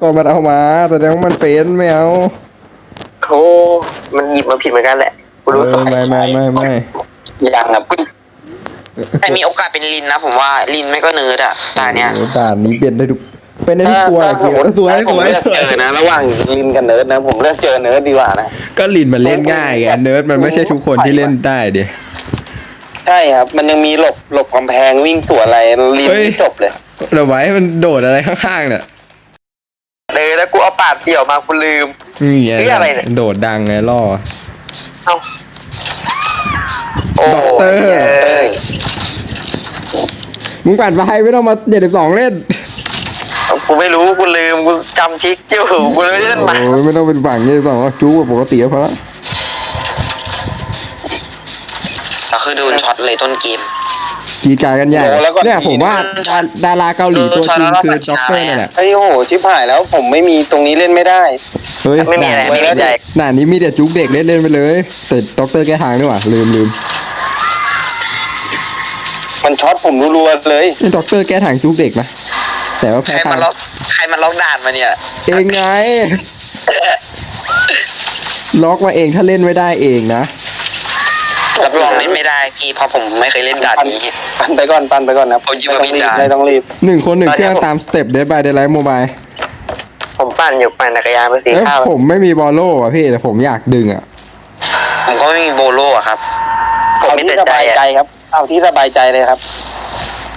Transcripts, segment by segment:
ก็มันเอามาแต่แสดงว่ามันเป็นไม่เอาโอ้มันหยิบมาผิดเหมือนกันแหละกูเอรู้อสายไม่ไม่ไม่ไม่ยังครับแต่มีโอกาสเป็นลินนะ ผมว่าลินไม่ก็เนิร์ดอะตาเนี้ยโอ้ด่านนี้เป็นได้ทุกเป็นได้ทุกตัวถ้าเกียร์สวยถ้าสผมวยเลือกสวเจยอนะระหว่างลินกับเนิร์ดนะ ผมเลือกเจอเนิร์ดดีกว่านะก็ลินมันเล่นง่ายไงเนิร์ดมันไม่ใช่ทุกคนที่เล่นได้ดิใช่ครับ มันยังมีหลบหลบกำแพงวิ่งสวนอะไรลินเฮ้ยจบเลยเดี๋ยวไว้มันโดดอะไรข้างๆเนี่ย เลยแล้วกูเอาปาดเดี่ยวมากูลืม นี่ไงเฮ้ยอะไรเนี่ย โดดดังไงล่อ เอ้าโอ้ด็อกเตอร์เอ้ยมึงปั่นไฟไม่ต้องมาเจ็ดสิบสองเล่นกูไม่รู้กูลืมกูจำทิกอยู่กูเลยเล่นมาโอ้ยไม่ต้องเป็นฝั่งเจ็ดสิบสองจู้ปกติก็พอละก็คือโดนช็อตเลยต้นเกม กีดกายกันใหญ่โอ้แล้วก็เนี่ยผมว่าดาดาราเกาหลีตัวจริงคือด็อกเตอร์นี่แหละไอ้ยโหชิบหายแล้วผมไม่มีตรงนี้เล่นไม่ได้เฮ้ยไม่มีอะไรด่านไม่มีอะไรด่านนี้มีแต่จุกเด็กเล่นเล่นไปเลยแต่ด็อกเตอร์แก้ทางด้วยว่ะลืมลืมมันช็อตผมรัวๆเลยนี่ด็อกเตอร์แก้ทางจุกเด็กนะแต่ว่าใครแพ้ทามางล็อกใครมาล็อกด่านมาเนี่ย เองไงล็อกมาเองถ้าเล่นไม่ได้เองนะ รับรองเล่นไม่ได้พี่เพราะผมไม่เคยเล่นด่านนี้ ปันไปก่อนปันไปก่อนนะผมหยิบมาไม่ต้องรีไม่บได้ ไม่ต้องรีบหนึ่งคนหนึ่งเครื่องตามสเต็ปเด d บายเด y ไลท์โมบายผมปั่นอยู่ปั่นจักรยานไปสีเอ้ยข้าวผมไม่มีบอลโล่อะพี่แต่ผมอยากดึงอะผมก็ไม่มีโบโลอะครับผมไม่ที่แต่สใจบายอะใจครับ เอาที่สบายใจเลยครับ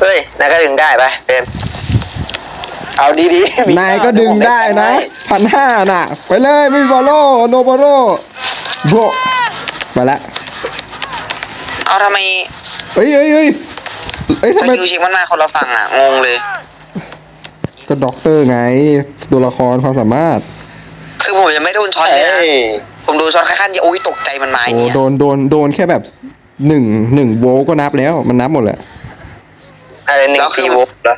เฮ้ยนายก็ดึงได้ปะเต็มเอาดีๆมีนายก็ดึงได้นะพันห้าน่ะ ไปเลยไม่มีบอลโล่โนบอลโล่โบะไปละ เอาทำไมเอ้ยเอ้ยเอ้ยเอ้ยสทำไมกิลชิงมันมาคนละฝั่งอะงงเลย ก็ด็อกเตอร์ไง ตัวละครความสามารถ คือผมยังไม่โดนช็อตเฮ้เลยนะยผมโดนช็อตแค่ขั้นเดียวโอ้ยตกใจมันมาโอ้เนี่ยโดนโดนโดนแค่แบบหนึ่งหนึ่งโวลต์ก็นับแล้วมันนับหมดแหละ อะไรหนึ่งทีวุบเหรอ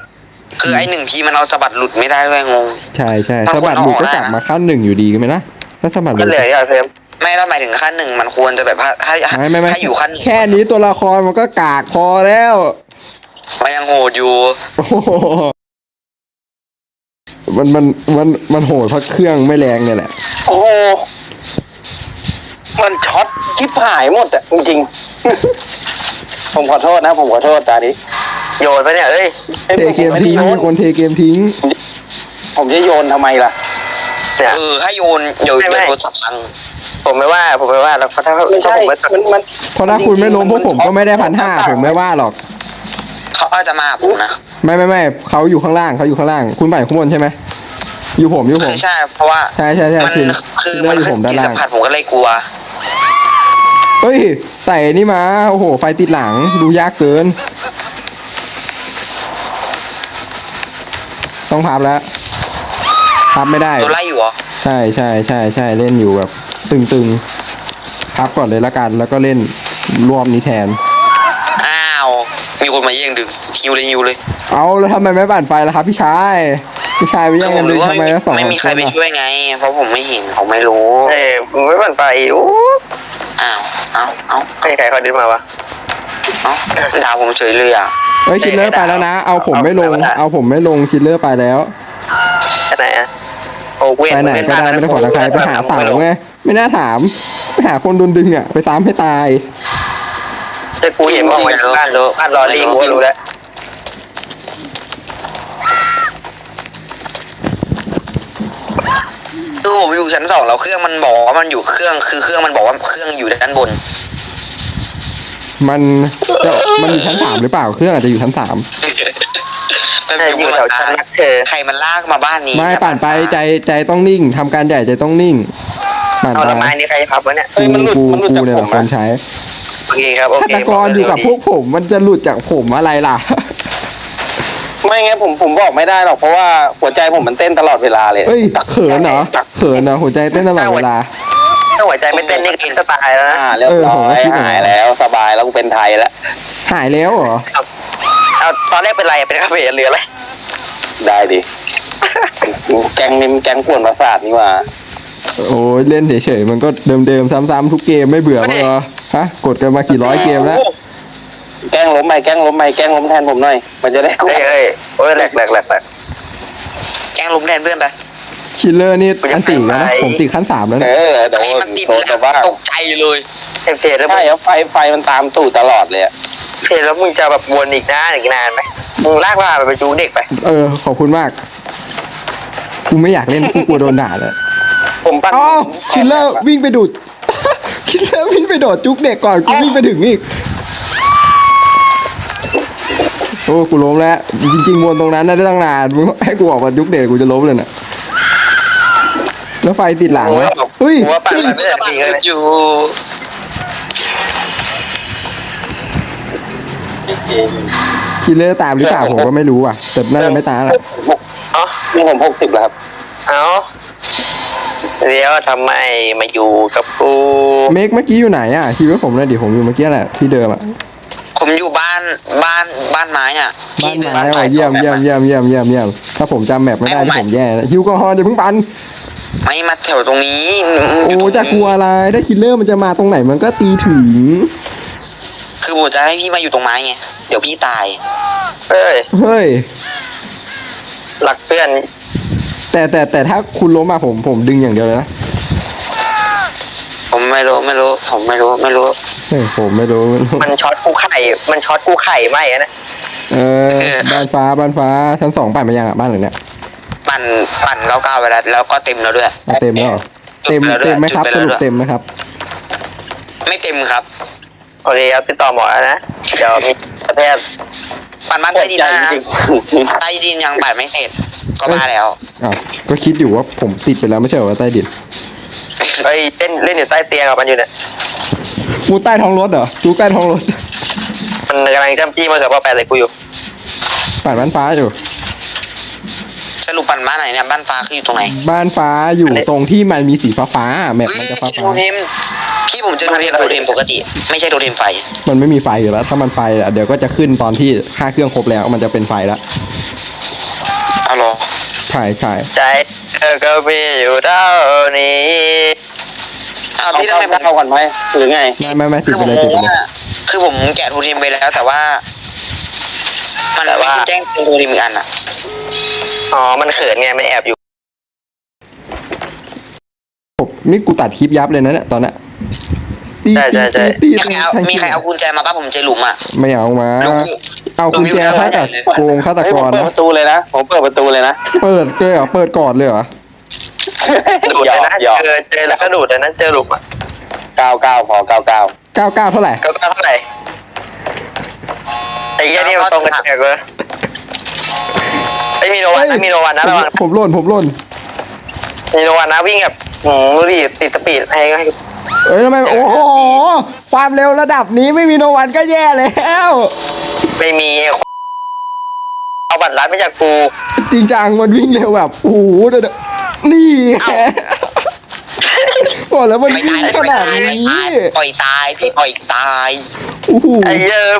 คือไอ้หนึ่งทีมันเอาสะบัดหลุดไม่ได้ด้วยงง ใช่ใช่มันสะบัดหลุดควก็รเอาออกกลับได้นะมาขั้นหนึ่งอยู่ดีไหมนะถ้าสะบัดหลุก็ดเหลืออย่างเพิ่ม ไม่แล้วหมายถึงขั้นหนึ่งมันควรจะแบบว่าถ้าไม่ไม่ไม่ถ้าอยู่ขั้นหนึ่งแค่นี้ตัวละครมันก็กากพอแล้วมันยังโหดอยู่โอ้โหมันมันมันมันโหดเพราะเครื่องไม่แรงเนี่ยแหละ โอ้โหมันช็อตชิบหายหมดอะจริงๆ ผมขอโทษนะ ผมขอโทษตาดิโยนไปเนี่ยเอ้ยเทเกมทิ้งมีคนเทเกมทิ้ง ผมจะโยนทำไมล่ะเนี่ยเออถ้าโยนโยนไม่โยไม่นโทรศัพท์พัง ผมไม่ว่าผมไม่ว่าแล้วถ้าไม่ใช่ถ้าผมมันมันเพราะถ้าคุณไม่ล้มพวกผมก็ไม่ได้พันห้าผมไม่ว่าหรอก เขาอาจจะมาหาผมนะไม่ไม่ไม่เขาอยู่ข้างล่างเขาอยู่ข้างล่าง คุณไปข้างบนใช่ไหมอยู่ผมอยู่ผคืมอใช่ เพราะว่าใช่ใช่ใช่มันคือคือได้มันอยู่ขึ้ผนมด้านที่ล่าสังมผัสผมก็เลยกลัว เฮ้ย ใส่นี่มา โอ้โห ไฟติดหลังดูยากเกิน ต้องพับแล้วพับไม่ได้โดนไล่อยู่เหรอ ใช่ใช่ใช่ใช่เล่นอยู่แบบ ตึงๆพับก่อนเลยละกัน แล้วก็เล่นรวมนี้แทน อ้าว มีคนมาแย่งดึงฮิวเลยฮิวเลยเอาแล้วทำไมไม่ปั่นไฟล่ะครับพี่ชายพี่ชายไปแย่งกันดึงว่าทำไมไม่แล้วสองไม่มีใครนไปอะช่วยไง เพราะผมไม่เห็นผมไม่รู้เอ้ยมึงไม่ปั่นไปอู้อ้าวเอ้าเอ้าไม่มีใครเขาดึงมาวะเอ้าด่าผมเฉยเลยอะเอ้ยคิดเลอร์ไปแล้วนะ เอาผมไม่ลง เอาผมไม่ลงคิดเลอร์ไปแล้วไปไหนอะ โอ้เว้ยไปไหนก็ได้ไม่ได้ขอทางใครไปหาเสาไงไม่น่าถามไปหาคนโดนดึงอะไปซ้ำให้ตายจะกูเห็นว่ามันบ้านบ้านรอลิงกูก็รู้แล้วคือผมอยู่ชั้นสองแล้วเครื่องมันบอกว่ามันอยู่เครื่องคือเครื่องมันบอกว่าเครื่องอยู่ด้านบน มันจะมันอยู่ชั้นสามหรือเปล่าเครื่องอาจจะอยู่ชั้นสามมันใช่อยู่แถวชั้นนักเธอใครมันลากมาบ้านนี้ไม่ปั่นไปใจใจต้องนิ่งทำการใหญ่ใจต้องนิ่งปั่นเอาไปละไม้นี่ใครพับวะเนี่ยกูกูกูเนี่ยแหละคนใช้โอเคครับโอฆาเคตกรอยู่กับพวกผมมันจะหลุดจากผมอะไรล่ะไม่งั้นผมผมบอกไม่ได้หรอกเพราะว่าหัวใจผมมันเต้นตลอดเวลาเลยเอ้ยเขินเหรอเขินเหรอหัวใจเต้นตลอดเวลาถ้า หัวใจไม่เต้นนี่กินก็ตายแล้วนะอ่าเรียบร้อเออผมก็ยคิดอย่างนั้นหายแล้วสบายแล้วกูเป็นไทยแล้วหายแล้วเหรอเอาตอนแรกเป็นไรเป็นคาเฟ่หรืออะไรได้ดิ แกงนี่มันแกงกวนประสาทนี่หว่า โอ้ยเล่นเฉยๆมันก็เดิมๆซ้ำๆทุกเกมไม่เบื่อมั้งเหรอฮะกดกันมากี่ร้อยเกมแล้วแกล้งล้มไปแกล้งล้มไปแกล้งล้มแทนผมหน่อย มันจะได้เฮ้ยเฮ้ยโอ้ยแหลกแหลกแหลกแหลกแกล้งลุมแทนเพื่อนไป คิลเลอร์นี่อันติแล้วนะผมติดขั้นสามแล้วเอนะอเดี๋ยวไอ้มันติดโดนแต่ว่าตกใจเลยเอฟเฟแล้วใช่แล้วไฟไฟมันตามตูดตลอดเลยอะเฟแล้วมึงจะแบบวนอีกนานอีกนานไหมมึงลากว่าไปจูเด็กไป เออ ขอบคุณมากกูไม่อยากเล่นกูกลัวโดนด่าเลยผมปั้นอ๋อคิลเลอร์วิ่งไปดูดคิลเลอร์วิ่งไปโดดจุกเด็กก่อนกูวิ่งไปถึงอีกโอ้กูล้มแล้ว จริงๆวนตรงนั้นน่ะได้ตั้งนานมึงให้กูออกมาจุกเด็กกูจะล้มเลยน่ะ แล้วไฟติดหลังวะเฮ้ยหัวปั่นเฮ้ยมันไม่ได้สะบัดจริงเลยอยู่คิลเลอร์ตามหรือเปล่าผมก็ไม่รู้อะ แต่น่าจะไม่ตามแหละเอ๋อนี่ผมหกสิบแล้วครับ เอาเดี๋ยวทำไมมาอยู่กับกูเมกเมื่อกี้อยู่ไหนอะคิดว่าผมเลยดิผมอยู่เมื่อกี้แหละที่เดิมอะผมอยู่บ้านบ้านบ้านไม้อะบ้านที่เดิไม้ว่ะเยี่ยมเยี่ยมเยี่ยมเยี่ยมเยี่ยมเยี่ยมถ้าผมจำแมปไม่ได้ที่ผมแย่นะฮิวก็ฮอนอย่าเพิ่งปัน ไม่มาแถวตรงนี้โอ้จะกลัวอะไรถ้าคิลเลอร์มันจะมาตรงไหนมันก็ตีถึง คือผมจะให้พี่มาอยู่ตรงไม้ไงเดี๋ยวพี่ตายเอ้ยเฮ้ยหลักเพื่อน แต่แต่แต่ถ้าคุณล้มมาผมผมดึงอย่างเดียวเลยนะผมไม่รู้ไม่รู้ ผมไม่รู้ไม่รู้เฮ้ยผมไม่รู้ มันช็อตกูไข่ มันช็อตกูไข่ไหมอะนะเออบ้านฟ้าบ้านฟ้าชั้นสองปั่นไปยังอะบ้านหลังเนี้ย ปั่นปั่นเก้าเก้าไปแล้ว แล้วก็เต็มแล้วด้วยเอาเต็มแล้วเหรอเต็มจุดไปแล้วด้วยเต็มไหมครับจุสดไปแล้วรุปด้วยเต็มไหมครับ ไม่เต็มครับ โอเคครับติดต่อหมอแล้วนะเดี๋ยวมีแพทย์ปั่นบ้านใต้ดินใจนะจริงใต้ดินยังปั่นไม่เสร็จ ก็มาแล้ว อ้าวก็คิดอยู่ว่าผมติดไปแล้วไม่ใช่เหรอว่าใต้ดินเฮ้ยเล่นเล่นอยู่ใต้เตียงกับมันอยู่เนี่ยกูใต้ท้องรถเหรอกูใต้ท้องรถ มันกำลังจ้ำจี้มากับพ่อแปดเลยกูอยู่ ปั่นบ้านฟ้าอยู่ สรุปปั่นบ้านไหนเนี่ยบ้านฟ้าคืออยู่ตรงไหนบ้านฟ้าอยู่ตรงที่มันมีสีฟ้าฟ้าๆแมปเฮ้ยมันจะฟ้าโทฟ้าเทมพี่ผมเจอโทเทมโทเทมปกติ ไม่ใช่โทเทมไฟ มันไม่มีไฟอยู่แล้ว ถ้ามันไฟอะเดี๋ยวก็จะขึ้นตอนที่ห้าเครื่องครบแล้ว มันจะเป็นไฟแล้วเอาเหรอใช่ใช่ใจเธอก็มีอยู่เท่านี้อ้าวเอาพี่ทำเข้าไมผมเข้าก่อนไหมหรือไงไม่ไม่ไม่ติดคือไปผมเลยงติดงไปเลยว่าคือผมแกะโทเทมไปแล้วแต่ว่า มันไม่ได้แจ้งเตือนโทเทมอีกอันอะ อ๋อ มันเขินไง มันแอบอยู่ผมนี่กูตัดคลิปยับเลยนะเนี่ยตอนเนี้ยตีใช่ใช่ใช่ตีมีใครเอาทั้งมีใครเอากุญแจมาป่ะผมเจอหลุมอะ ไม่เอามาหลุมเอาคุณแจฆาตโกงฆาตเฮ้ยกผมรเปิดนะประตูเลยนะ ผมเปิดประตูเลยนะ เปิดเลยเหรอเปิดก่อนเลยเหรอ ดูดหยเลอยกนะหยอก เจอเจอแล้วก็ดูดเลยนะเจอหลุมอะเก้าเก้าพอเก้าเก้าเก้าเก้าเท่าไหร่ ก็เท่าไหร่ไอ้เหี้ยนี่มันตรงกันเฉยเลย ไอ้ยมีโนวันนะมีโนวันนะระวังผมหล่นผมหล่นมีโนวันนะวิ่งแบบหืมดูดิติดสปีดให้ให้เอ้ยทำไมโอ้โหความเร็วระดับนี้ไม่มีโนวันก็แย่แล้วไม่มีเอาบัตรลัดไม่จากกูจริงจังมันวิ่งเร็วแบบโอ้โหเดี๋ยวๆนี่ไงบอกแล้วมันไม่วิ่ตางยขนาดไม่นี้ตายปล่อยตายพี่ปล่อยตายโอ้โหไอ้เหี้ยอะ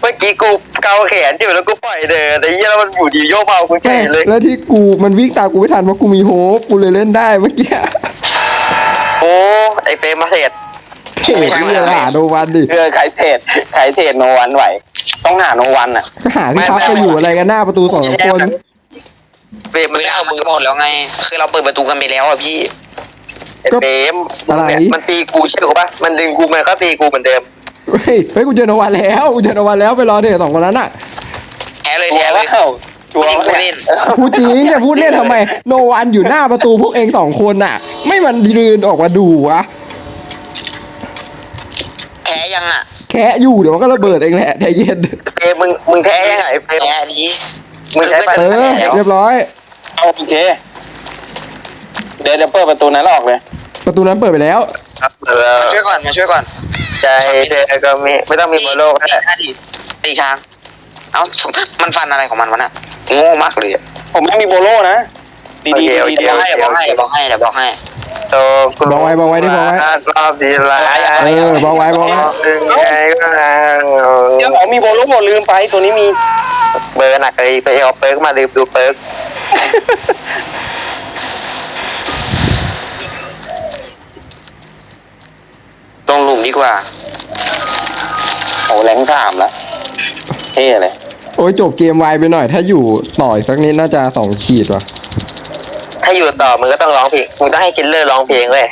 เมื่อกี้กู เกาแขนอยู่แล้วกูปล่อยเดินไอ้เหี้ยแล้วมันอยู่ดีโยกเบากูเฉยเลยแล้วที่กูมันวิ่งตามกูไม่ทันเพราะกูมีโฮปกูเลยเล่นได้เมื่อกี้โอ้ไอ้เฟรมมาเสร็จเฮ้ยนี่หาโนวันดิเออขายเทรดขายเทรดโนวันไหวต้องหาโนวันอะก็หาที่พักไปอยู่อะไรกันหน้าประตูสองคนเฟรมมันเวไม่ลาเอามัมึนงจะหมดแล้วไง คือเราเปิดประตูกันไปแล้วอะพี่ไอ้เฟรมอะไรเนี่ยมันตีกูเชื่อกูปะมันดึงกูมันก็ตีกูเหมือนเดิม เฮ้ยเฮ้ยกูเจอโนวันแล้วกูเจอโนวันแล้วไปรอเด็กสองคนนั้นอะแพ้เลยตัวแพ้เลแล้ยวตัวผู้แล้วเล่นพูดจริงจะพูดเล่นทำไม โนวันอยู่หน้าประตูพวกเองสองคนน่ะ ไม่มันยืนออกมาดูวะแพ้ยังอะแค่อยู่เดี๋ยวมันก็ระเบิดเองแหละใจเย็นเฟรมมึงมึงแท้ยังไงเฟรมแพ้ดีมึงใช้บัตรเออเรียบร้อยเอาโอเคเดี๋ยวจะเปิดประตูนั้นแล้วออกเลย ประตูนั้นเปิดไปแล้วครับเออมาช่วยก่อนมาช่วยก่อน ใจเธอก็มีไม่ต้องมีบอลโลกก็ได้หน้าดิตีทาง เอ้ามันฟันอะไรของมันวะน่ะโง่มากเลยอะผมไม่มีโบโลนะ ดีดีดีเดี๋ยวบอกให้เดี๋ยวบอกให้เดี๋ยวบอกให้เดี๋ยวบอกให้โตกลับอกไว้บอกไว้ดิบอกไว้รอบดีไรเออบอกไว้บอกไว้ยังไงก็ได้เดี๋ยวอ๋อมีโบโลลืมไปตัวนี้มีเบอร์หนักเลยไปเอาเปิร์กมาดูดูเปิร์กลงหลุมดีกว่า โอ้แรงสามแล้วเท่เลย โอ้ยจบเกมไวไปหน่อย ถ้าอยู่ต่อยสักนิดน่าจะสองขีดว่ะ ถ้าอยู่ต่อมึงก็ต้องร้องเพลงมึงต้องให้คิลเลอร์ร้องเพลงเว้ย